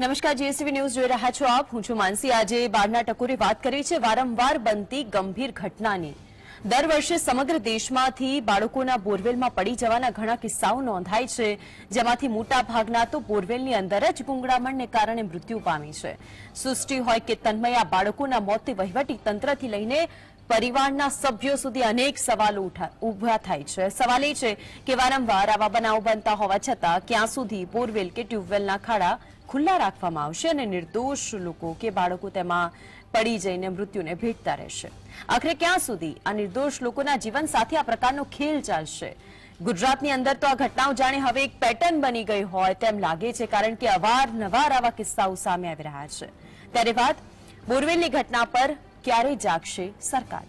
નમસ્કાર, GSTV news જોઈ રહ્યા છો આપ. હું છું માનસી. આજે બારના ટકોરે વાત કરી છે વારંવાર બનતી ગંભીર ઘટનાની. દર વર્ષે સમગ્ર દેશમાંથી બાળકોના બોરવેલમાં પડી જવાના ઘણા કિસ્સાઓ નોંધાય છે. જેમાંથી મોટા ભાગના તો બોરવેલની અંદર જ ગુંગળામણને કારણે મૃત્યુ પામી છે. સૃષ્ટિ હોય કે તન્મય બાળકોના મોતથી વહીવટી તંત્રથી લઈને પરિવારના સભ્યો સુધી અનેક સવાલો ઊભા થાય છે. સવાલ એ છે કે વારંવાર આવા બનાવો બનતા હોવા છતાં ક્યાં સુધી બોરવેલ કે ટ્યુબવેલના ખાડા ખુલ્લા રાખવામાં આવશે અને નિર્દોષ લોકો કે બાળકો તેમાં પડી જઈને મૃત્યુને ભેટતા રહેશે. આખરે ક્યાં સુધી આ નિર્દોષ લોકોના જીવન સાથે આ પ્રકારનો ખેલ ચાલશે? ગુજરાતની અંદર તો આ ઘટનાઓ જાણે હવે એક પેટર્ન બની ગઈ હોય તેમ લાગે છે, કારણ કે અવારનવાર આવા કિસ્સાઓ સામે આવી રહ્યા છે. ત્યારે વાત બોરવેલની ઘટના પર ક્યારે જાગશે સરકાર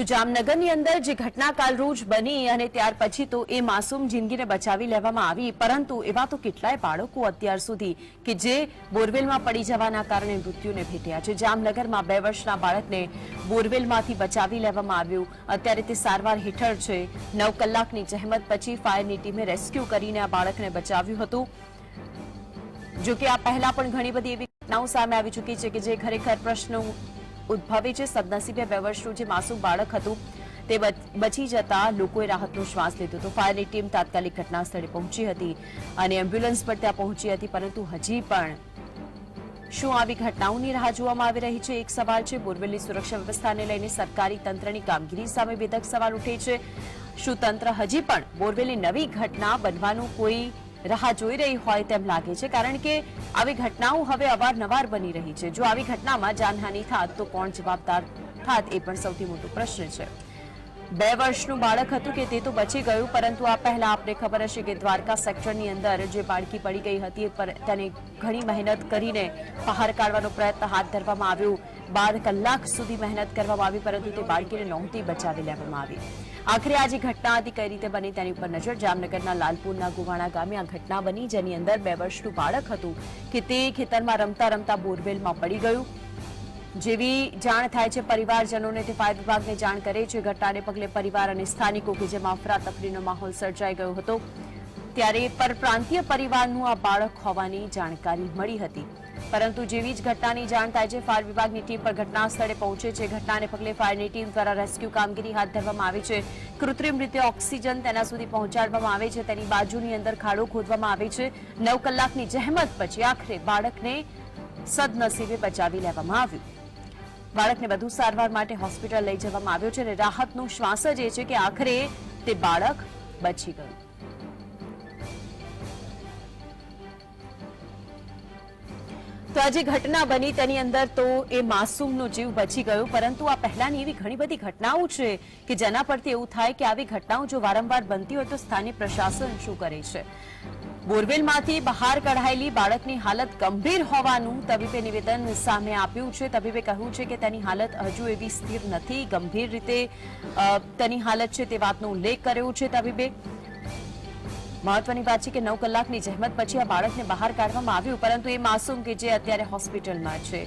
તો જામનગરની અંદર જે ઘટના કાલરોજ બની અને ત્યાર પછી તો એ માસૂમ જિંદગીને બચાવી લેવામાં આવી, પરંતુ એવા તો કેટલાય બાળકો અત્યાર સુધી કે જે બોરવેલમાં પડી જવાના કારણે મૃત્યુને ભેટ્યા છે. જામનગરમાં બે વર્ષના બાળકને બોરવેલમાંથી બચાવી લેવામાં આવ્યું. અત્યારે તે સારવાર હેઠળ છે. નવ કલાકની જહેમત પછી ફાયરની ટીમે રેસ્ક્યુ કરીને આ બાળકને બચાવ્યું હતું. જોકે આ પહેલા પણ ઘણી બધી એવી ઘટનાઓ સામે આવી ચૂકી છે કે જે ખરેખર પ્રશ્નો ઉદ્ભવે છે. સદનસીબે બે વર્ષનું જે માસૂમ બાળક હતું. તે બચ- જતા લોકોએ રાહતનો શ્વાસ લીધો હતો. ફાયરની ટીમ તાત્કાલિક ઘટના સ્થળે પહોંચી હતી અને એમ્બ્યુલન્સ પણ ત્યાં પહોંચી હતી, પરંતુ હજી પણ શું આવી ઘટનાઓની રાહ જોવામાં આવી રહી છે? એક સવાલ છે, બોરવેલની સુરક્ષા વ્યવસ્થાને લઈને સરકારી તંત્રની કામગીરી સામે વિધક સવાલ ઉઠે છે. શું તંત્ર હજી પણ બોરવેલની નવી ઘટના બનવાનું કોઈ રાહ જોઈ રહી હોય તેમ લાગે છે, કારણ કે આવી ઘટનાઓ હવે અવારનવાર બની રહી છે. જો આવી ઘટનામાં જાનહાનિ થાત, તો કોણ જવાબદાર થાત એ પણ સૌથી મોટો પ્રશ્ન છે. બે વર્ષનું બાળક હતું કે તે તો બચી ગયું, પરંતુ આ પહેલા આપને ખબર હશે કે દ્વારકા સેક્ટરની અંદર જે બાળકી પડી ગઈ હતી તેને ઘણી મહેનત કરીને બહાર કાઢવાનો પ્રયત્ન હાથ ધરવામાં આવ્યો. બાર કલાક સુધી મહેનત કરવામાં આવી, પરંતુ તે બાળકીને નહોતી બચાવી લેવામાં આવી. આખરે આ જે ઘટના હતી, કઈ રીતે બની તેની ઉપર નજર? જામનગરના લાલપુરના ગુવાણા ગામે આ ઘટના બની, જેની અંદર બે વર્ષનું બાળક હતું કે તે ખેતરમાં રમતા રમતા બોરવેલમાં પડી ગયું. જેવી જાણ થાય છે, પરિવારજનોને તે ફાયર વિભાગને જાણ કરે છે. ઘટનાને પગલે પરિવાર અને સ્થાનિકો કે જેમાં અફરાતફરીનો માહોલ સર્જાઈ ગયો હતો. ત્યારે પરપ્રાંતીય પરિવારનું આ બાળક હોવાની જાણકારી મળી હતી. પરંતુ જેવી જ ઘટનાની જાણ થાય છે, ફાયર વિભાગની ટીમ પર ઘટના સ્થળે પહોંચે છે. ઘટનાને પગલે ફાયરની ટીમ દ્વારા રેસ્ક્યુ કામગીરી હાથ ધરવામાં આવી છે. કૃત્રિમ રીતે ઓક્સિજન તેના સુધી પહોંચાડવામાં આવે છે. તેની બાજુની અંદર ખાડો ખોદવામાં આવે છે. નવ કલાકની જહેમત પછી આખરે બાળકને સદનસીબે બચાવી લેવામાં આવ્યું. બાળકને વધુ સારવાર માટે હોસ્પિટલ લઈ જવામાં આવ્યો છે અને રાહતનો શ્વાસ જ એ છે કે આખરે તે બાળક બચી ગયું. તો આ ઘટના બની તેની અંદર તો એ માસૂમનો જીવ બચી ગયો, પરંતુ આ પહેલાની એવી ઘણી બધી ઘટનાઓ છે કે જેના પરથી એવું થાય કે આવી ઘટનાઓ જો વારંવાર બનતી હોય તો સ્થાનિક પ્રશાસન શું કરે છે? બોરવેલમાંથી બહાર કઢાયેલી બાળકની હાલત ગંભીર હોવાનું તબીબે નિવેદન સામે આપ્યું છે. તબીબે કહ્યું છે કે તેની હાલત હજુ એવી સ્થિર નથી. ગંભીર રીતે તેની હાલત છે તે વાતનો ઉલ્લેખ કર્યો છે તબીબે. મહત્વની વાત છે કે નવ કલાકની જહેમત પછી આ બાળકને બહાર કાઢવામાં આવ્યું, પરંતુ એ માસૂમ કે જે અત્યારે હોસ્પિટલમાં છે.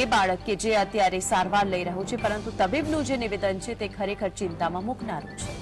એ બાળક કે જે અત્યારે સારવાર લઈ રહ્યું છે, પરંતુ તબીબનું જે નિવેદન છે તે ખરેખર ચિંતામાં મૂકનારું છે.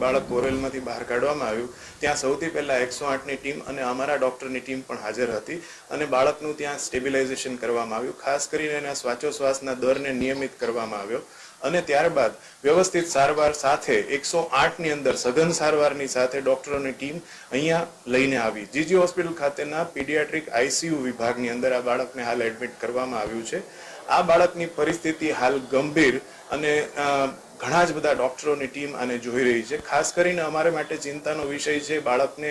બાળક બોરેલમાંથી બહાર કાઢવામાં આવ્યું. ત્યાં સૌથી પહેલાં એકસો આઠની ટીમ અને અમારા ડૉક્ટરની ટીમ પણ હાજર હતી અને બાળકનું ત્યાં સ્ટેબિલાઇઝેશન કરવામાં આવ્યું. ખાસ કરીને એના શ્વાસોશ્વાસના દરને નિયમિત કરવામાં આવ્યો. અને ત્યારબાદ વ્યવસ્થિત સારવાર સાથે એકસો આઠની અંદર સઘન સારવારની સાથે ડોક્ટરોની ટીમ અહીંયા લઈને આવી. જીજી હોસ્પિટલ ખાતેના પીડિયાટ્રિક આઈસીયુ વિભાગની અંદર આ બાળકને હાલ એડમિટ કરવામાં આવ્યું છે. આ બાળકની પરિસ્થિતિ હાલ ગંભીર અને ઘણા જ બધા ડોક્ટરોની ટીમ આને જોઈ રહી છે. ખાસ કરીને અમારે માટે ચિંતાનો વિષય છે બાળકને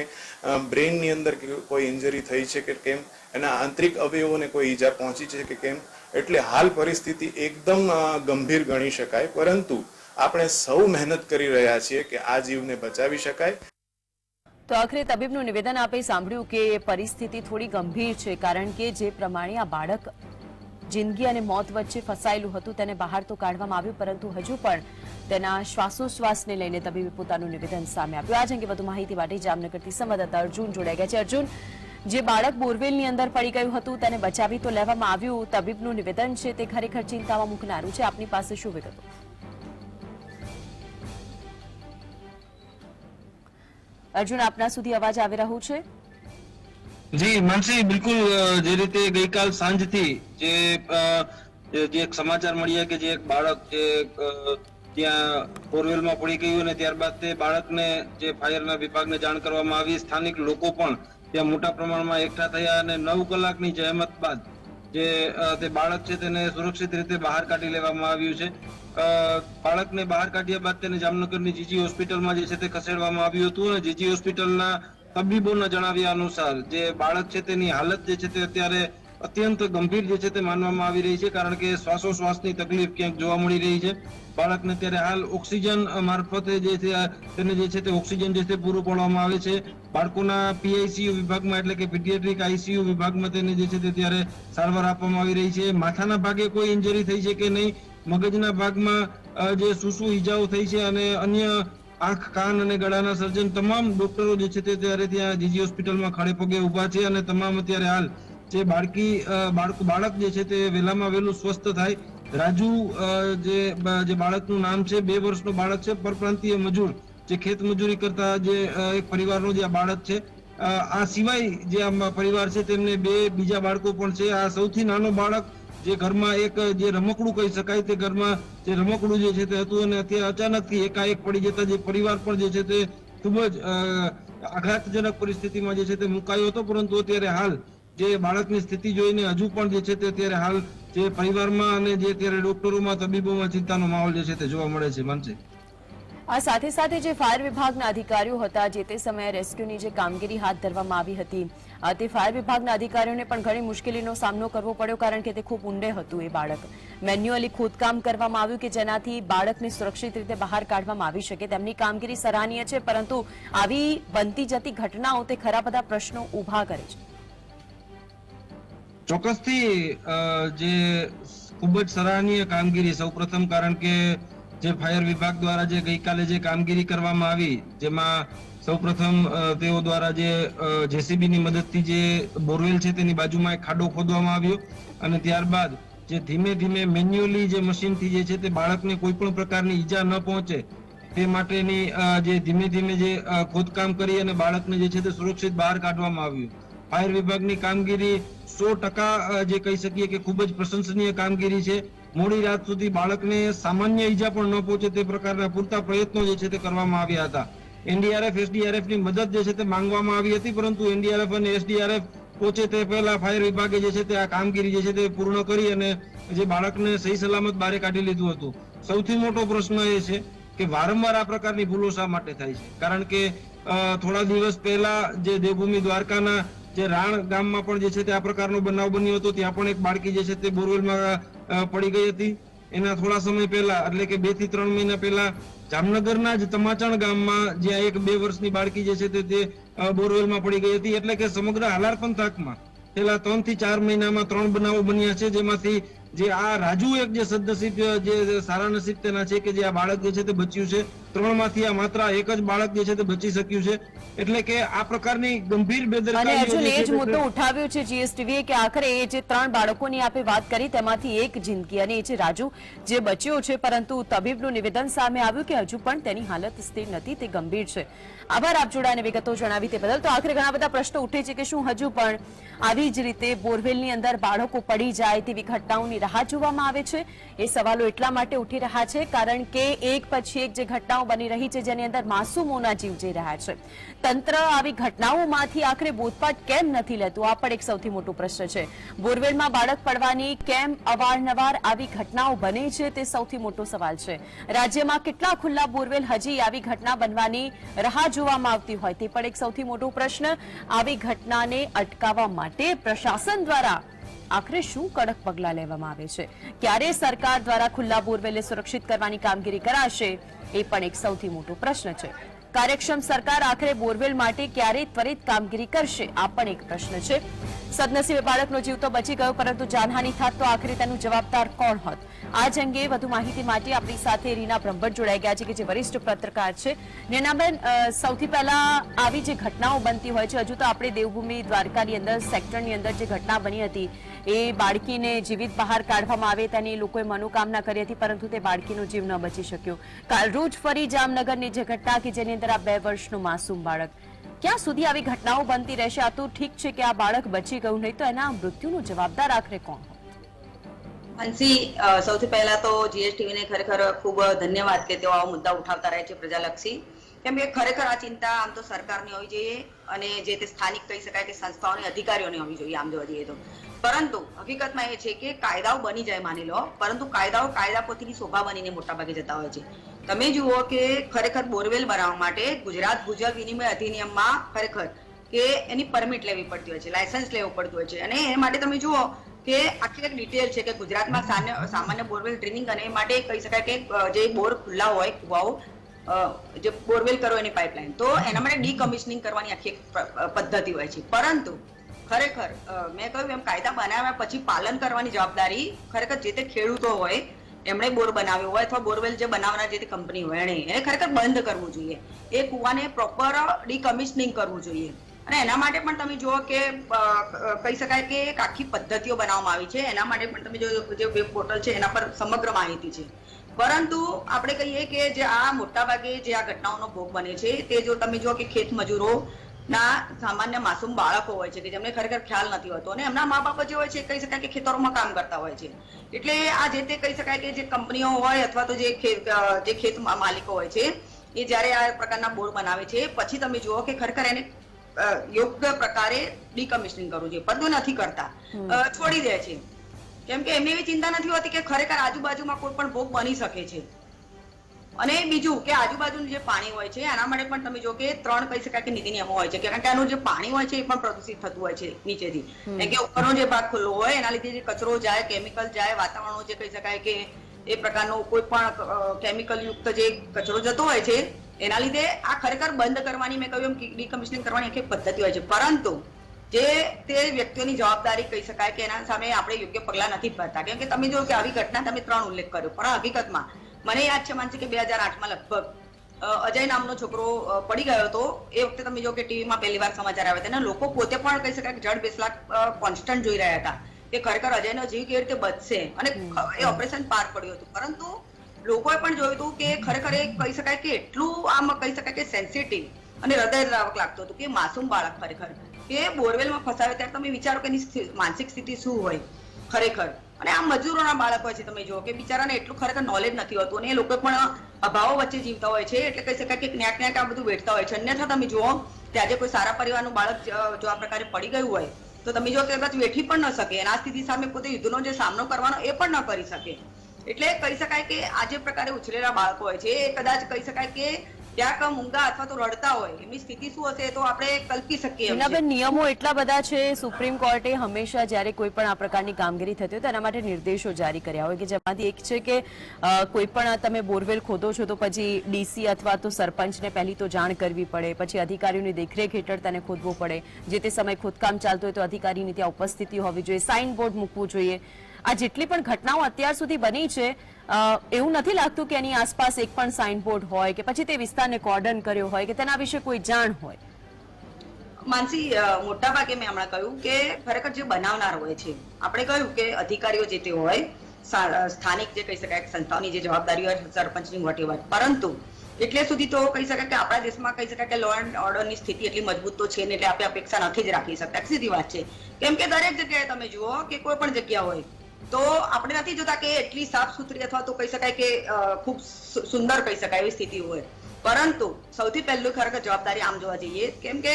બ્રેઇનની અંદર કોઈ ઇન્જરી થઈ છે કે કેમ, એના આંતરિક અવયવોને કોઈ ઈજા પહોંચી છે કે કેમ એટલે હાલ પરિસ્થિતિ એકદમ ગંભીર ગણી શકાય. પરંતુ આપણે સૌ મહેનત કરી રહ્યા છીએ કે આ જીવને બચાવી શકાય. તો આખરે તબીબનું નિવેદન આપે સાંભળ્યું કે પરિસ્થિતિ થોડી ગંભીર છે, કારણ કે જે પ્રમાણે આ બાળક જિંદગી અને મોત વચ્ચે ફસાયેલું હતું, તેને બહાર તો કાઢવામાં આવ્યું, પરંતુ હજુ પણ તેના શ્વાસોશ્વાસને લઈને તબીબે પોતાનું નિવેદન સામે આપ્યું. આ જ અંગે વધુ માહિતી માટે જામનગરથી સંવાદદાતા અર્જુન જોડાઈ ગયા છે. અર્જુન જે બાળક બોરવેલની અંદર પડી ગયું હતું તેને બચાવી તો લેવામાં આવ્યું તબીબનું નિવેદન છે તે ખરેખર ચિંતામાં મૂકનારું છે. આપની પાસે શું વિગતો? અર્જુન, આપના સુધી અવાજ આવી રહ્યો છે? જી, માનસી, બિલકુલ જે રીતે ગઈકાલ સાંજથી જે જે સમાચાર મળ્યા કે જે એક બાળક જે ત્યાં બોરવેલમાં પડી ગયું અને ત્યારબાદ તે બાળકને જે ફાયરના વિભાગને જાણ કરવામાં આવી, સ્થાનિક લોકો પણ ત્યાં મોટા પ્રમાણમાં એકઠા થયા અને નવ કલાકની જહેમત બાદ જે તે બાળક છે તેને સુરક્ષિત રીતે બહાર કાઢી લેવામાં આવ્યું છે. બાળકને બહાર કાઢ્યા બાદ તેને જામનગરની જીજી હોસ્પિટલમાં જે છે તે ખસેડવામાં આવ્યું હતું અને જીજી હોસ્પિટલના તબીબોના જણાવ્યા અનુસાર જે બાળક છે તેની હાલત જે છે તે અત્યારે અત્યંત ગંભીર જે છે તે માનવામાં આવી રહી છે, કારણ કે શ્વાસોશ્વાસની તકલીફ ક્યાંક જોવા મળી રહી છે. બાળકને ત્યારે હાલ ઓક્સિજન મારફતે જે છે, તેને જે છે તે ઓક્સિજન જે છે પૂરું પાડવામાં આવે છે. બાળકોના પીઆઈસીયુ વિભાગમાં એટલે કે પીડિયાટ્રિક આઈસીયુ વિભાગમાં તેને જે છે તે ત્યારે સારવાર આપવામાં આવી રહી છે. માથાના ભાગે કોઈ ઇન્જરી થઈ છે કે નહીં? મગજના ભાગમાં જે શું શું ઈજાઓ થઈ છે અને અન્ય આંખ, કાન અને ગળાના સર્જન, તમામ ડોક્ટરો જે છે તે ત્યારે ત્યાં જીજી હોસ્પિટલમાં ખડે પગે ઊભા છે અને તમામ અત્યારે હાલ જે બાળકી બાળક જે છે તે વહેલામાં વહેલું સ્વસ્થ થાય. રાજુ જે જે બાળકનું નામ છે, બે વર્ષનું બાળક છે, પરપ્રાંતીય મજૂર. જે ખેત મજૂરી કરતા જે એક પરિવારનો જે બાળક છે આ સિવાય જે પરિવાર છે તેમને બે બીજા બાળકો પણ છે. આ સૌથી નાનો બાળક જે ઘરમાં એક, જે રમકડું કહી શકાય તે ઘરમાં જે રમકડું જે છે તે હતું અને અત્યારે અચાનકથી એકાએક પડી જતા જે પરિવાર પણ જે છે તે ખૂબ જ આઘાતજનક પરિસ્થિતિમાં જે છે તે મુકાયો હતો. પરંતુ અત્યારે હાલ જે બાળકની સ્થિતિ જોઈને હજુ પણ જે છે તે અત્યારે હાલ જે પરિવારમાં અને જે અત્યારે ડોક્ટરોમાં તબીબોમાં ચિંતાનો માહોલ જે છે તે જોવા મળે છે. માનસી? આ સાથે સાથે જે ફાયર વિભાગના અધિકારીઓ હતા, જે તે સમયે રેસ્ક્યુની જે કામગીરી હાથ ધરવામાં આવી હતી તે ફાયર વિભાગના અધિકારીઓને પણ ઘણી મુશ્કેલીનો સામનો કરવો પડ્યો, કારણ કે તે ખૂબ ઊંડે હતું એ બાળક. મેન્યુઅલી ખોદકામ કરવામાં આવ્યું કે જેનાથી બાળકને સુરક્ષિત રીતે બહાર કાઢવામાં આવી શકે. તેમની કામગીરી સરાહનીય છે, પરંતુ આવી બનતી જતી ઘટનાઓ તે ખરા બધા પ્રશ્નો ઊભા કરે છે. ચોક્કસથી જે ખૂબ જ સરાહનીય કામગીરી સૌપ્રથમ કારણ કે જે ફાયર વિભાગ દ્વારા જે ગઈકાલે જે કામગીરી કરવામાં આવી, જેમાં સૌપ્રથમ તેઓ દ્વારા જે જેસીબી ની મદદથી જે બોરવેલ છે તેની બાજુમાં એક ખાડો ખોદવામાં આવ્યો અને ત્યારબાદ જે ધીમે ધીમે મેન્યુઅલી જે મશીનથી જે છે તે બાળકને કોઈ પણ પ્રકારની ઈજા ન પહોંચે, તે માટેની જે ધીમે ધીમે જે ખોદકામ કરી અને બાળકને જે છે તે સુરક્ષિત બહાર કાઢવામાં આવ્યું. ફાયર વિભાગની કામગીરી સો ટકા જે કહી શકીએ કે ખૂબ જ પ્રશંસનીય કામગીરી છે. મોડી રાત સુધી બાળકને સામાન્ય ઈજા પણ ન પહોંચે તે પ્રકારના પૂરતા પ્રયત્નો જે છે તે કરવામાં આવ્યા હતા. એનડીઆરએફ એસડીઆરએફની મદદ જે છે તે માંગવામાં આવી હતી, પરંતુ એનડીઆરએફ અને એસડીઆરએફ પહોંચે તે પહેલા ફાયર વિભાગે જે છે તે આ કામગીરી જે છે તે પૂર્ણ કરી અને જે બાળકને સહી સલામત બહાર કાઢી લીધું હતું. સૌથી મોટો પ્રશ્ન એ છે કે વારંવાર આ પ્રકારની ભૂલો શા માટે થાય છે? કારણ કે થોડા દિવસ પહેલા જે દેવભૂમિ દ્વારકાના જે રાણ ગામમાં પણ જે છે તે આ પ્રકારનો બનાવ બન્યો હતો, ત્યાં પણ એક બાળકી જે છે તે બોરવેલમાં પડી ગઈ હતી. એના થોડા સમય પહેલા, એટલે કે બેથી ત્રણ મહિના પહેલા, જામનગરના જ તમાચણ ગામમાં જ્યાં એક બે વર્ષની બાળકી જે છે તે તે બોરવેલમાં પડી ગઈ હતી. એટલે કે સમગ્ર હાલાર પંથકમાં છેલ્લા ત્રણથી ચાર મહિનામાં ત્રણ બનાવો બન્યા છે, જેમાંથી જે આ રાજુ એક જે સદનસીબ જે સારા નસીબ તેના છે કે જે આ બાળક જે છે તે બચ્યું છે ત્રણમાંથી આ માત્ર એક જ બાળક જે છે તે બચી શક્યું છે. એટલે કે આ પ્રકારની ગંભીર બેદરકારી અર્જુન એ જ મુદ્દો ઉઠાવ્યો છે જીએસટીવીએ કે આખરે એ જે ત્રણ બાળકોની આપે વાત કરી તેમાંથી એક જિંદગી અને એ છે રાજુ જે બચ્યો છે પરંતુ તબીબનું નિવેદન સામે આવ્યું કે હજુ પણ તેની હાલત સ્થિર નથી તે ગંભીર છે. આભાર આપ જોડાને વિગતો જણાવી તે બદલ. તો આખરે ઘણા બધા પ્રશ્નો ઉઠે છે કે શું હજુ પણ આવી જ રીતે બોરવેલની અંદર બાળકો પડી જાય તેવી ઘટનાઓની રાહ જોવામાં આવે છે? એ સવાલો એટલા માટે ઉઠી રહ્યા છે કારણ કે એક પછી એક જે ઘટનાઓ બની રહી છે, જેની અંદર માસૂમોના જીવ જઈ રહ્યા છે. તંત્ર આવી ઘટનાઓમાંથી આખરે બોધપાઠ કેમ નથી લેતું? આ પણ એક સૌથી મોટો પ્રશ્ન છે. બોરવેલમાં બાળક પડવાની કેમ અવારનવાર આવી ઘટનાઓ બને છે, તે સૌથી મોટો સવાલ છે. રાજ્યમાં કેટલા ખુલ્લા બોરવેલ હજી આવી ઘટના બનવાની રાહ જોવામાં આવતી હોય, તે પણ એક સૌથી મોટો પ્રશ્ન. આવી ઘટનાને અટકાવવા માટે પ્રશાસન દ્વારા આખરે શું કડક પગલાં લેવામાં આવે છે? ક્યારે સરકાર દ્વારા ખુલ્લા બોરવેલને સુરક્ષિત કરવાની કામગીરી કરાશે? એ પણ એક સૌથી મોટો પ્રશ્ન છે. કાર્યક્ષમ સરકાર આખરે બોરવેલ માટે ક્યારે ત્વરિત કામગીરી કરશે? આ પણ એક પ્રશ્ન છે. સદનસીબે બાળકનો જીવ તો બચી ગયો પરંતુ જાનહાની થાત તો આખરે તેનું જવાબદાર કોણ હોત? આ જ અંગે વધુ માહિતી માટે આપણી સાથે રીના બ્રહ્મભટ્ટ જોડાઈ ગયા છે કે જે વરિષ્ઠ પત્રકાર છે. નેનાબેન અ, સૌથી પહેલા આવી જે ઘટનાઓ બનતી હોય છે હજુ તો આપણે દેવભૂમિ દ્વારકાની અંદર સેક્ટરની અંદર જે ઘટના બની હતી એ બાળકીને જીવિત બહાર કાઢવામાં આવે તેની લોકોએ મનોકામના કરી હતી પરંતુ તે બાળકીનો જીવ ન બચી શક્યો. કાલ રોજ ફરી જામનગરની જે ઘટના કે જેની અંદર આ બે વર્ષનું માસૂમ બાળક ક્યાં સુધી આવી ઘટનાઓ બનતી રહેશે? આ તો ઠીક છે કે આ બાળક બચી ગયું, નહીં તો એના મૃત્યુનો જવાબદાર આખરે કોણ હંસી સૌથી પહેલા તો જીએસટીવી ને ખરેખર ખૂબ ધન્યવાદ કે તેઓ આવા મુદ્દા ઉઠાવતા રહે છે પ્રજાલક્ષી. કેમ કે ખરેખર આ ચિંતા આમ તો સરકારની હોવી જોઈએ અને જે તે સ્થાનિક કહી શકાય કે સંસ્થાઓની અધિકારીઓની હોવી જોઈએ, આમ જોવા જઈએ તો. પરંતુ હકીકતમાં એ છે કે કાયદાઓ બની જાય માની લો, પરંતુ કાયદાઓ કાયદા પોતીની શોભા બનીને મોટાભાગે જતા હોય છે. તમે જુઓ કે ખરેખર બોરવેલ બનાવવા માટે ગુજરાત ભૂજલ વિનિમય અધિનિયમમાં ખરેખર કે એની પરમિટ લેવી પડતી હોય છે, લાયસન્સ લેવું પડતું હોય છે. અને એ માટે તમે જુઓ કે આખી એક ડિટેલ છે કે ગુજરાતમાં સામાન્ય બોરવેલ ડ્રિલિંગ અને એ માટે કહી શકાય કે જે બોર ખુલ્લા હોય, કુવાઓ જે બોરવેલ કરો એની પાઇપલાઇન તો એના માટે ડીકમિશનિંગ કરવાની આખી એક પદ્ધતિ હોય છે. પરંતુ ખરેખર મેં કહ્યું એમ કાયદા બનાવ્યા પછી પાલન કરવાની જવાબદારી ખરેખર જે તે ખેડૂતો હોય એમણે બોર બનાવ્યો હોય અથવા બોરવેલ જે બનાવનાર જે કંપની હોય એણે એને ખરેખર બંધ કરવું જોઈએ. એ કુવાને પ્રોપર ડીકમિશનિંગ કરવું જોઈએ. અને એના માટે પણ તમે જુઓ કે કહી શકાય કે એક આખી પદ્ધતિઓ બનાવવામાં આવી છે. એના માટે પણ તમે જો જે વેબ પોર્ટલ છે, એના પર સમગ્ર માહિતી છે. પરંતુ આપણે કહીએ કે જે આ મોટાભાગે જે આ ઘટનાઓનો ભોગ બને છે, તે જો તમે જુઓ કે ખેત મજૂરો ના સામાન્ય માસૂમ બાળકો હોય છે કે જેમને ખરેખર ખ્યાલ નથી હોતો અને એમના મા બાપ જે હોય છે કહી શકાય કે ખેતરોમાં કામ કરતા હોય છે. એટલે આ જે તે કહી શકાય કે જે કંપનીઓ હોય અથવા તો જે ખેત જે ખેત માલિકો હોય છે એ જ્યારે આ પ્રકારના બોર બનાવે છે પછી તમે જુઓ કે ખરેખર એને યોગ્ય પ્રકારે ડીકમિશનિંગ કરવું જોઈએ. બધું નથી કરતા. છોડી દે છે. કેમ કે એમને એવી ચિંતા નથી હોતી કે ખરેખર આજુબાજુમાં કોઈ પણ ભોગ બની શકે છે. અને બીજું કે આજુબાજુનું જે પાણી હોય છે એના માટે પણ તમે જો કે ત્રણ કહી શકાય કે નીતિ નિયમો હોય છે. કારણ કે આનું જે પાણી હોય છે એ પણ પ્રદૂષિત થતું હોય છે નીચેથી. એટલે કે ઉપરનો જે ભાગ ખુલ્લો હોય એના લીધે જે કચરો જાય કેમિકલ જાય વાતાવરણનો જે કહી શકાય કે એ પ્રકારનો કોઈ પણ કેમિકલ યુક્ત જે કચરો જતો હોય છે એના લીધે આ ખરેખર બંધ કરવાની મેં કહ્યું એમ ડીકમિશનિંગ કરવાની એક પદ્ધતિ હોય છે. પરંતુ જે તે વ્યક્તિઓની જવાબદારી કહી શકાય કે એના સામે આપણે યોગ્ય પગલાં નથી ભરતા. કેમ કે તમે જો કે આવી ઘટના તમે ત્રણ ઉલ્લેખ કર્યો. પણ હકીકતમાં મને યાદ છે માનસી કે બે હજાર આઠમાં લગભગ અજય નામનો છોકરો પડી ગયો હતો. એ વખતે તમે જો કે ટીવીમાં પહેલી વાર સમાચાર આવ્યા હતા લોકો પોતે પણ કહી શકાય કે જડ બેસલા કોન્સ્ટન્ટ જોઈ રહ્યા હતા. કે ખરેખર અજયનો જીવ કેવી રીતે બચશે? અને એ ઓપરેશન પાર પડ્યું હતું. પરંતુ લોકોએ પણ જોયું હતું કે ખરેખર એ કહી શકાય કે એટલું આમ કહી શકાય કે સેન્સિટિવ અને હૃદયદ્રાવક લાગતું હતું કે માસૂમ બાળક ખરેખર. કે બોરવેલમાં ફસાવે ત્યારે તમે વિચારો કે એની માનસિક સ્થિતિ શું હોય ખરેખર? અને આ મજૂરોના બાળકો છે, તમે જુઓ કે બિચારાને એટલું ખરેખર નોલેજ નથી હોતું અને એ લોકો પણ અભાવો વચ્ચે જીવતા હોય છે, એટલે કહી શકાય કે ક્યાંક ક્યાંક આ બધું વેઠતા હોય છે. અન્યથા તમે જુઓ કે આજે કોઈ સારા પરિવારનું બાળક જો આ પ્રકારે પડી ગયું હોય, તો તમે જો કદાચ વેઠી પણ ન શકે આ સ્થિતિ સામે પોતે યુદ્ધનો જે સામનો કરવાનો એ પણ ન કરી શકે. એટલે કહી શકાય કે આ જે પ્રકારે ઉછરેલા બાળકો હોય છે, એ કદાચ કહી શકાય કે ક્યાંક ઊંઘા અથવા તો રડતા હોય એમની સ્થિતિ શું હશે તો આપણે કલ્પી શકીએ નિયમો એટલા બધા છે સુપ્રીમ કોર્ટે હંમેશા જ્યારે કોઈ પણ આ પ્રકારની કામગીરી થતી હોય તેના માટે નિર્દેશો જારી કર્યા હોય કે જેમાંથી એક છે કે કોઈ પણ તમે બોરવેલ ખોદો છો તો પછી ડીસી અથવા તો સરપંચને પહેલી તો જાણ કરવી પડે પછી અધિકારીઓની દેખરેખ હેઠળ તેને ખોદવો પડે. જે તે સમયે ખોદકામ ચાલતું હોય તો અધિકારીની ત્યાં ઉપસ્થિતિ હોવી જોઈએ સાઇન બોર્ડ મૂકવું જોઈએ. આ જેટલી પણ ઘટનાઓ અત્યાર સુધી બની છે એવું નથી લાગતું કે એની આસપાસ એક પણ સાઇન બોર્ડ હોય કે પછી તે વિસ્તારને કોર્ડન કર્યો હોય કે તેના વિશે કોઈ જાણ હોય. માનસી મોટા મોટાભાગે મેં હમણાં કહ્યું કે ખરેખર જે બનાવનાર હોય છે, આપણે કહ્યું કે અધિકારીઓ જે તે હોય સ્થાનિક જે કહી શકાય સંસ્થાઓની જે જવાબદારી હોય, સરપંચની વટેવર પરંતુ એટલે સુધી તો કહી શકાય કે આપણા દેશમાં કહી શકાય કે લો એન્ડ ઓર્ડરની સ્થિતિ એટલી મજબૂત તો છે ને એટલે આપણે અપેક્ષા નથી જ રાખી શકતા. સીધી વાત છે. કેમ કે દરેક જગ્યાએ તમે જુઓ કે કોઈ પણ જગ્યા હોય તો આપણે નથી જોતા કે એટલી સાફ સુથરી અથવા તો કહી શકાય કે ખૂબ સુંદર કહી શકાય એવી સ્થિતિ હોય. પરંતુ સૌથી પહેલું ખરેખર જવાબદારી આમ જોવા જઈએ, કેમ કે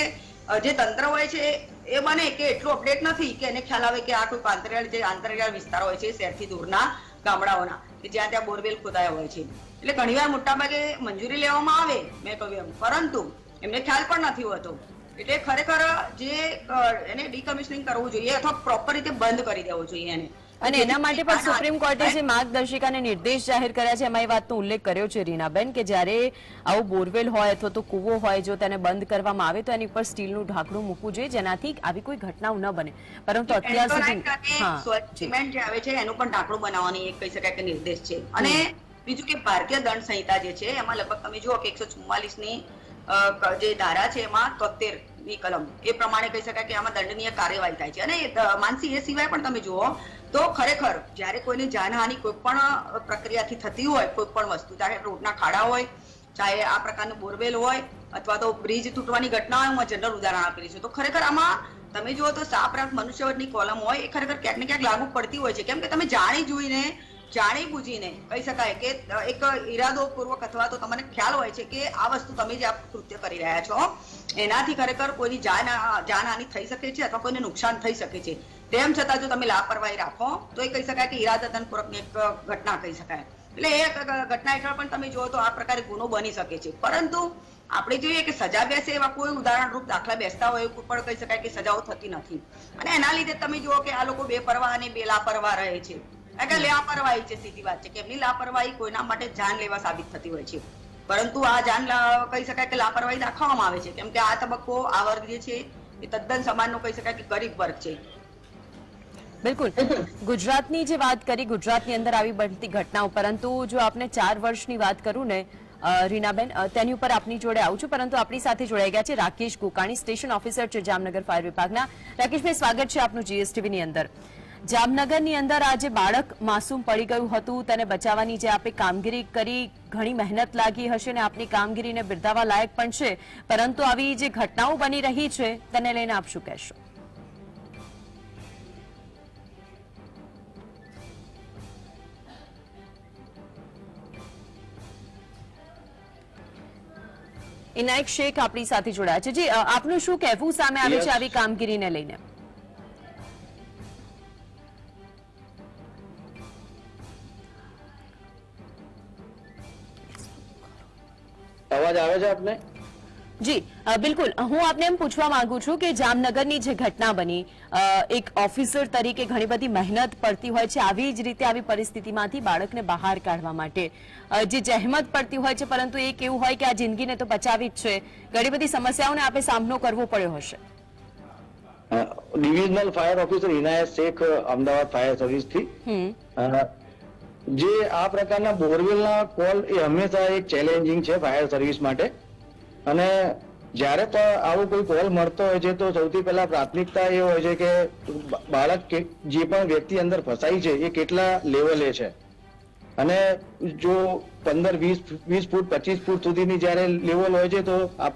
જે તંત્ર હોય છે, એ બને કે એટલું અપડેટ નથી કે એને ખ્યાલ આવે કે આ કોઈ આંતરિયાળ જે આંતરિયાળ વિસ્તાર હોય છે, શહેરથી દૂરના ગામડાઓના, કે જ્યાં ત્યાં બોરવેલ ખોદાયા હોય છે. એટલે ઘણીવાર મોટાભાગે મંજૂરી લેવામાં આવે, મેં કહ્યું એમ. પરંતુ એમને ખ્યાલ પણ નથી હોતો. એટલે ખરેખર જે એને ડીકમિશનિંગ કરવું જોઈએ અથવા પ્રોપર રીતે બંધ કરી દેવું જોઈએ એને. અને એના માટે પણ સુપ્રીમ કોર્ટે જે માર્ગદર્શિકાને નિર્દેશ જાહેર કર્યા છે એમાં એ વાતનો ઉલ્લેખ કર્યો છે રીનાબેન કે જ્યારે આવું બોરવેલ હોય અથવા તો કૂવો હોય જો તેને બંધ કરવામાં આવે તો એની ઉપર સ્ટીલનું ઢાંકણું મૂકવું જોઈએ જેનાથી આવી કોઈ ઘટનાઓ ન બને. પરંતુ અત્યાર સુધી હા. સિમેન્ટ જે આવે છે એનું પણ ઢાંકણું બનાવવાની એક કહી શકાય કે નિર્દેશ છે. અને બીજું કે ભારતીય દંડ સંહિતા જે છે એમાં લગભગ તમે જુઓ કે એકસો ની જે ધારા છે એમાં તોતેર ની કલમ. એ પ્રમાણે કહી શકાય કે આમાં દંડનીય કાર્યવાહી થાય છે. અને માનસી, એ સિવાય પણ તમે જુઓ, તો ખરેખર જ્યારે કોઈને જાનહાનિ કોઈ પણ પ્રક્રિયાથી થતી હોય, કોઈ પણ વસ્તુ, ચાહે રોડના ખાડા હોય, ચાહે આ પ્રકારનું બોરવેલ હોય, અથવા તો બ્રિજ તૂટવાની ઘટના હોય, હું જનરલ ઉદાહરણ આપેલી છું. તો ખરેખર આમાં તમે જુઓ તો સાપરાત મનુષ્યવટની કોલમ હોય, એ ખરેખર ક્યાંક ને ક્યાંક લાગુ પડતી હોય છે. કેમ કે તમે જાણી જોઈને જાણી કહી શકાય કે એક ઈરાદો પૂર્વક અથવા તો તમને ખ્યાલ હોય છે કે આ વસ્તુ તમે જે કૃત્ય કરી રહ્યા છો, એનાથી ખરેખર કોઈની જાન, જાનહાનિ થઈ શકે છે અથવા કોઈને નુકસાન થઈ શકે છે. તેમ છતાં જો તમે લાપરવાહી રાખો, તો એ કહી શકાય કે ઈરાદતન પૂર્વકની એક ઘટના કહી શકાય. એટલે એ ઘટના હેઠળ પણ તમે જુઓ તો આ પ્રકારે ગુનો બની શકે છે. પરંતુ આપણે જોઈએ કે સજા બેસે એવા કોઈ ઉદાહરણરૂપ દાખલા બેસતા હોય એવું પણ કહી શકાય કે સજાઓ થતી નથી. અને એના લીધે તમે જુઓ કે આ લોકો બેપરવાહ અને બે લાપરવાહ રહે છે. લાપરવાહી છે સીધી વાત છે કે એમની લાપરવાહી કોઈના માટે જાન લેવા સાબિત થતી હોય છે. પરંતુ આ જાન કહી શકાય કે લાપરવાહી દાખવવામાં આવે છે. કેમ કે આ તબક્કો આ વર્ગ જે છે એ તદ્દન સમાજનો કહી શકાય કે ગરીબ વર્ગ છે. બિલકુલ. ગુજરાતની જે વાત કરી ગુજરાતની અંદર આવી બનતી ઘટનાઓ પરંતુ જો આપને ચાર વર્ષની વાત કરું ને રીનાબેન તેની ઉપર આપની જોડે આવું છું પરંતુ આપણી સાથે જોડાઈ ગયા છે રાકેશ કુકાણી સ્ટેશન ઓફિસર છે જામનગર ફાયર વિભાગના. રાકેશભાઈ સ્વાગત છે આપનું જીએસટીવીની અંદર. જામનગરની અંદર આજે બાળક માસૂમ પડી ગયું હતું. તેને બચાવવાની જે આપે કામગીરી કરી ઘણી મહેનત લાગી હશે ને આપની કામગીરીને બિરદાવવા લાયક પણ છે. પરંતુ આવી જે ઘટનાઓ બની રહી છે તેને લઈને આપ શું કહેશો? ઇનાયક શેખ આપણી સાથે જોડાયા છે. જી આપનું શું કહેવું સામે આવે છે. આવી કામગીરીને લઈને? છે આપને? જી બિલકુલ. હું આપને એમ પૂછવા માંગુ છું કે જામનગરની જે ઘટના બની એક ઓફિસર તરીકે ઘણી બધી મહેનત પડતી હોય છે આવી જ રીતે આવી પરિસ્થિતિમાંથી બાળકને બહાર કાઢવા માટે. જે જહેમત પડતી હોય છે પરંતુ એક એવું હોય કે આ જિંદગીને તો બચાવી જ છે. ઘણી બધી સમસ્યાઓને આપે સામનો કરવો પડ્યો હશે. Divisional fire officer Inayat Shaikh Ahmedabad fire સર્વિસથી હમ. અ, જે આ પ્રકારના બોરવેલના કોલ એ હંમેશા એક ચેલેન્જિંગ છે ફાયર સર્વિસ માટે. અને જ્યારે પણ આવો કોઈ કોલ મળતો હોય છે, તો સૌથી પહેલા પ્રાથમિકતા એ હોય છે કે બાળક જે પણ વ્યક્તિ અંદર ફસાઈ છે, એ કેટલા લેવલે છે. અને જો પંદર, વીસ વીસ ફૂટ, પચીસ ફૂટ સુધીની જ્યારે લેવલ હોય છે, તો આપ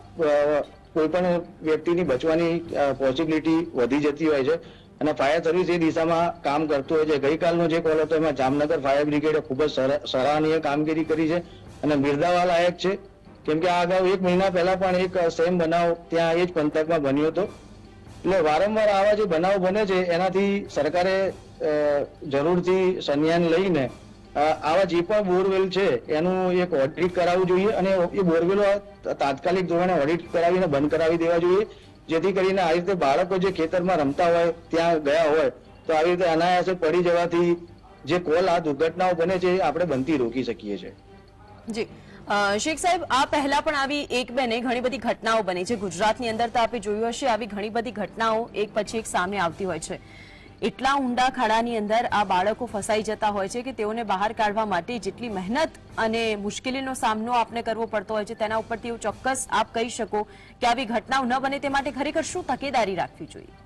કોઈ પણ વ્યક્તિની બચવાની પોસિબિલિટી વધી જતી હોય છે. અને ફાયર સર્વિસ એ દિશામાં કામ કરતું હોય છે, ગઈકાલનો જે કોલ હતો એમાં જામનગર ફાયર બ્રિગેડે ખૂબ જ સર- સરાહનીય કામગીરી કરી છે. અને બિરદાવા લાયક છે. કેમ કે આ અગાઉ એક મહિના પહેલા પણ એક સેમ બનાવ ત્યાં એ જ પંથકમાં બન્યો હતો. એટલે વારંવાર આવા જે બનાવ બને છે, એનાથી સરકારે જરૂરથી સંજ્ઞાન લઈને આવા જે પણ બોરવેલ છે, એનું એક ઓડિટ કરાવવું જોઈએ અને એ બોરવેલો તાત્કાલિક ધોરણે ઓડિટ કરાવીને બંધ કરાવી દેવા જોઈએ. જેથી કરીને આવી રીતે બાળકો જે ખેતરમાં રમતા હોય, ત્યાં ગયા હોય, તો આવી રીતે અનાયાસે પડી જવાથી જે કોલ, આ દુર્ઘટનાઓ બને છે આપણે બનતી રોકી શકીએ છીએ. જી. શેખ સાહેબ, આ પહેલા પણ આવી એક બે નહીં ઘણી બધી ઘટનાઓ બની છે. ગુજરાતની અંદર તો આપણે જોયું હશે, આવી ઘણી બધી ઘટનાઓ એક પછી એક સામે આવતી હોય છે. એટલા ઊંડા ખાડાની અંદર આ બાળકો ફસાઈ જતા હોય છે કે તેઓને બહાર કાઢવા માટે જેટલી મહેનત અને મુશ્કેલીનો સામનો આપને કરવો પડતો હોય છે તેના ઉપરથી એવું ચોક્કસ આપ કહી શકો કે આવી ઘટનાઓ ન બને તે માટે ખરેખર શું તકેદારી રાખવી જોઈએ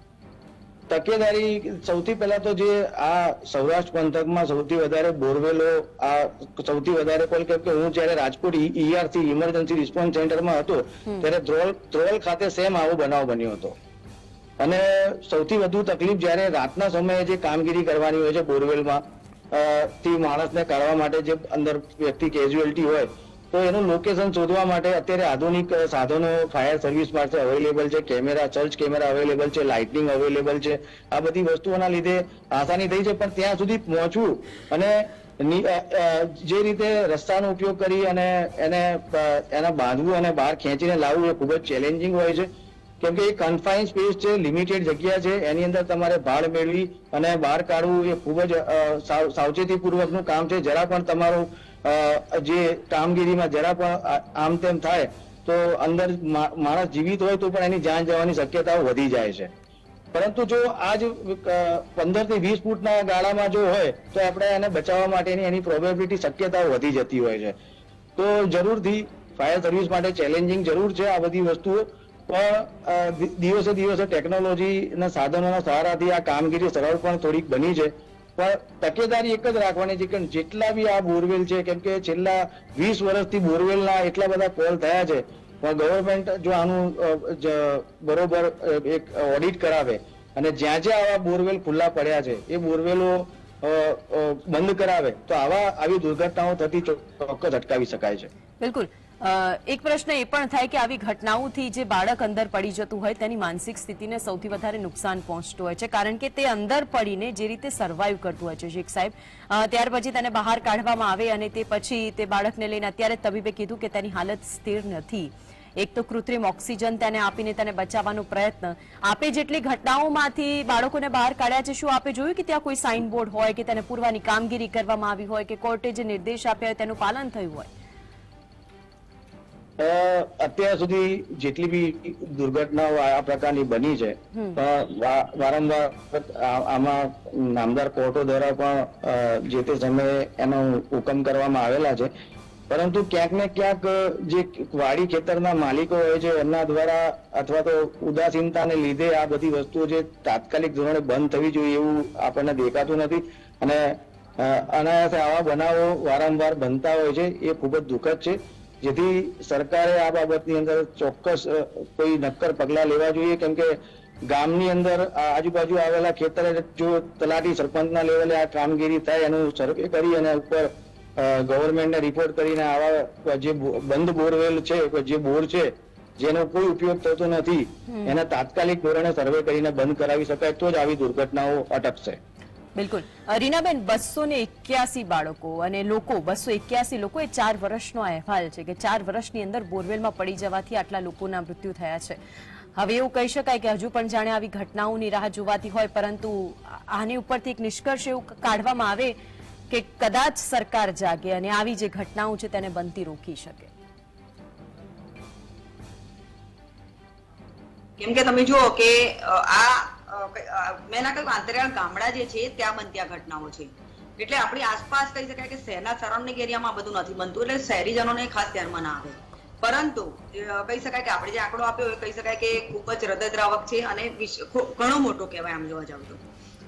તકેદારી સૌથી પહેલા તો જે આ સૌરાષ્ટ્ર પંથકમાં સૌથી વધારે બોરવેલો આ સૌથી વધારે કોલ કેમ કે હું જ્યારે રાજકોટ ઈઆરસી ઇમરજન્સી રિસ્પોન્સ સેન્ટરમાં હતો ત્યારે ધ્રોલ ધ્રોલ ખાતે સેમ આવો બનાવ બન્યો હતો અને સૌથી વધુ તકલીફ જ્યારે રાતના સમયે જે કામગીરી કરવાની હોય છે બોરવેલમાં થી માણસને કાઢવા માટે જે અંદર વ્યક્તિ કેઝ્યુઅલિટી હોય, તો એનું લોકેશન શોધવા માટે અત્યારે આધુનિક સાધનો ફાયર સર્વિસ પાસે અવેલેબલ છે કેમેરા સર્ચ કેમેરા અવેલેબલ છે લાઇટિંગ અવેલેબલ છે. આ બધી વસ્તુઓના લીધે આસાની થઈ છે, પણ ત્યાં સુધી પહોંચવું અને જે રીતે રસ્તાનો ઉપયોગ કરી અને એને એને બાંધવું અને બહાર ખેંચીને લાવવું એ ખૂબ જ ચેલેન્જિંગ હોય છે. કેમ કે એ કન્ફાઇન સ્પેસ છે લિમિટેડ જગ્યા છે, એની અંદર તમારે ભાડ મેળવી અને બહાર કાઢવું એ ખૂબ જ સાવચેતીપૂર્વકનું કામ છે. જરા પણ તમારું જે કામગીરીમાં જરા પણ આમ તેમ થાય, તો અંદર માણસ જીવિત હોય તો પણ એની જાન જવાની શક્યતાઓ વધી જાય છે. પરંતુ જો આજ પંદરથી વીસ ફૂટના ગાળામાં જો હોય, તો આપણે એને બચાવવા માટેની એની પ્રોબેબિલિટી શક્યતાઓ વધી જતી હોય છે. તો જરૂરથી ફાયર સર્વિસ માટે ચેલેન્જિંગ જરૂર છે આ બધી વસ્તુઓ. પણ દિવસે દિવસે ટેકનોલોજીના સાધનોના સહારાથી આ કામગીરી સરળ પણ થોડીક બની છે. પણ તકેદારી એક જ રાખવાની છે કે જેટલા બી આ બોરવેલ છે, કેમ કે છેલ્લા વીસ વર્ષથી બોરવેલના એટલા બધા કોલ થયા છે, પણ ગવર્મેન્ટ જો આનું બરોબર એક ઓડિટ કરાવે અને જ્યાં જ્યાં આવા બોરવેલ ખુલ્લા પડ્યા છે, એ બોરવેલો બંધ કરાવે, તો આવા આવી દુર્ઘટનાઓ થતી ચોક્કસ અટકાવી શકાય છે. બિલકુલ. એક પ્રશ્ન એ પણ થાય કે આવી ઘટનાઓથી જે બાળક અંદર પડી જતું હોય તેની માનસિક સ્થિતિને સૌથી વધારે નુકસાન પહોંચતું હોય છે. કારણ કે તે અંદર પડીને જે રીતે સર્વાઈવ કરતું હોય છે, શેખ સાહેબ. ત્યાર પછી તેને બહાર કાઢવામાં આવે અને તે પછી તે બાળકને લઈને અત્યારે તબીબે કીધું કે તેની હાલત સ્થિર નથી. એક તો કૃત્રિમ ઓક્સિજન તેને આપીને તેને બચાવવાનો પ્રયત્ન. આપે જેટલી ઘટનાઓમાંથી બાળકોને બહાર કાઢ્યા છે, શું આપે જોયું કે ત્યાં કોઈ સાઇન બોર્ડ હોય કે તેને પૂરવાની કામગીરી કરવામાં આવી હોય કે કોર્ટે જે નિર્દેશ આપ્યા હોય તેનું પાલન થયું હોય? અત્યાર સુધી જેટલી બી દુર્ઘટનાઓ આ પ્રકારની બની છે વારંવાર આમાં નામદાર કોર્ટો દ્વારા પણ જે તે સમયે એનો હુકમ કરવામાં આવેલા છે. પરંતુ ક્યાંક ને ક્યાંક જે વાડી ખેતરના માલિકો હોય છે એમના દ્વારા અથવા તો ઉદાસીનતાને લીધે આ બધી વસ્તુઓ જે તાત્કાલિક ધોરણે બંધ થવી જોઈએ એવું આપણને દેખાતું નથી. અને અનાયાસે આવા બનાવો વારંવાર બનતા હોય છે એ ખૂબ જ દુઃખદ છે. જેથી સરકારે આ બાબતની અંદર ચોક્કસ કોઈ નક્કર પગલાં લેવા જોઈએ. કેમ કે ગામની અંદર આજુબાજુ આવેલા ખેતરે જો તલાટી સરપંચના લેવલે આ કામગીરી થાય એનું સર્વે કરી અને ઉપર ગવર્મેન્ટને રિપોર્ટ કરીને આવા જે બંધ બોરવેલ છે જે બોર છે જેનો કોઈ ઉપયોગ થતો નથી એને તાત્કાલિક ધોરણે સર્વે કરીને બંધ કરાવી શકાય. તો જ આવી દુર્ઘટનાઓ અટકશે. બિલકુલ. રીનાબેન બસો ને એક્યાસી બાળકો અને લોકો બસો એક્યાસી લોકો એ ચાર વર્ષનો અહેવાલ છે કે ચાર વર્ષની અંદર બોરવેલમાં પડી જવાથી આટલા લોકોના મૃત્યુ થયા છે. હવે એવું કહી શકાય કે હજુ પણ જાણે આવી ઘટનાઓની રાહ જોવાતી હોય, પરંતુ આની ઉપરથી એક નિષ્કર્ષ એવું કાઢવામાં આવે કે કદાચ સરકાર જાગે અને આવી જે ઘટનાઓ છે તેને બનતી રોકી શકે. કેમ કે તમે જુઓ કે આ મેં કહ્યું, આંતરિયાળ ગામડા જે છે, ત્યાં બનતી આ ઘટનાઓ છે. એટલે આપણી આસપાસ કહી શકાય કે શહેરના સરાઉન્ડિંગ એરિયામાં બધું નથી બનતું, એટલે શહેરીજનોને ખાસ ધ્યાનમાં ના આવે. પરંતુ કહી શકાય કે આપણે જે આંકડો આપ્યો એ કહી શકાય કે ખૂબ જ હૃદયદ્રાવક છે અને ઘણો મોટો કહેવાય આમ જોવા જાવ તો.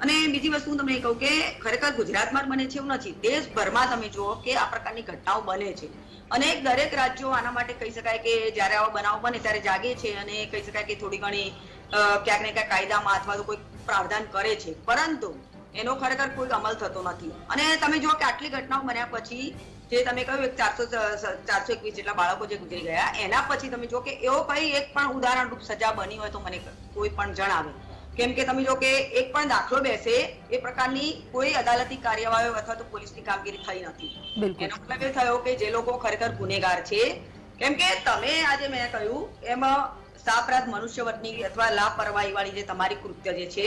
અને બીજી વસ્તુ હું તમને કહું કે ખરેખર ગુજરાતમાં બને છે એવું નથી. દેશભરમાં તમે જુઓ કે આ પ્રકારની ઘટનાઓ બને છે. અને દરેક રાજ્યો આના માટે કહી શકાય કે જ્યારે આવા બનાવ બને ત્યારે જાગે છે અને કહી શકાય કે થોડી ઘણી ક્યાંક ને ક્યાંક કાયદામાં અથવા તો કોઈ પ્રાવધાન કરે છે. પરંતુ એનો ખરેખર કોઈ અમલ થતો નથી. અને તમે જુઓ કે આટલી ઘટનાઓ બન્યા પછી જે તમે કહ્યું એક ચારસો ચારસો એકવીસ જેટલા બાળકો જે ગુજરી ગયા એના પછી તમે જો કે એવો કઈ એક પણ ઉદાહરણરૂપ સજા બની હોય તો મને કોઈ પણ જણાવે. કેમ કે તમે જો કે એક પણ દાખલો બેસે એ પ્રકારની કોઈ અદાલતી કાર્યવાહીઓ અથવા તો પોલીસની કામગીરી થઈ નથી. એનો મતલબ એ થયો કે જે લોકો ખરેખર ગુનેગાર છે. કેમ કે તમે આજે મેં કહ્યું એમાં સાપરાધ મનુષ્યવતની અથવા લાપરવાહી વાળી જે તમારી કૃત્ય જે છે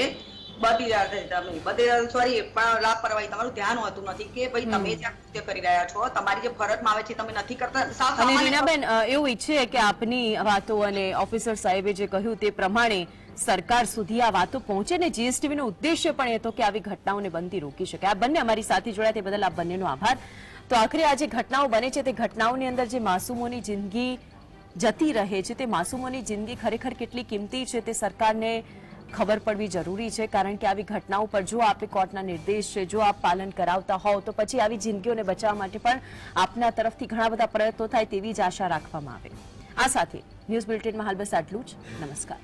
બધી તમે. બધી સોરી પણ લાપરવાહી તમારું ધ્યાન હોતું નથી કે ભાઈ તમે જે કૃત્ય કરી રહ્યા છો તમારી જે ફરજમાં આવે છે તમે નથી કરતા. અને રીનાબેન એવું ઈચ્છે કે આપની વાતો અને ઓફિસર સાહેબે જે કહ્યું તે પ્રમાણે સરકાર સુધી આ વાતો પહોંચે ને જીએસટીવી નો ઉદ્દેશ્ય પણ એ હતો કે આવી ઘટનાઓને બનતી રોકી શકે. આ બંને અમારી સાથે જોડાયા તે બદલ આ બંનેનો આભાર. તો આખરે આ જે ઘટનાઓ બને છે તે ઘટનાઓની અંદર જે માસૂમોની જિંદગી જતી રહે છે. તે માસૂમોની જિંદગી ખરેખર કેટલી કિંમતી છે તે સરકારને ખબર પડવી જરૂરી છે. કારણ કે આવી ઘટનાઓ પર જો આપે કોર્ટના નિર્દેશ છે, જો આપ પાલન કરાવતા હોવ, તો પછી આવી જિંદગીઓને બચાવવા માટે પણ આપના તરફથી ઘણા બધા પ્રયત્નો થાય તેવી જ આશા રાખવામાં આવે. આ સાથે ન્યૂઝ બુલેટિનમાં હાલ બસ આટલું જ. નમસ્કાર.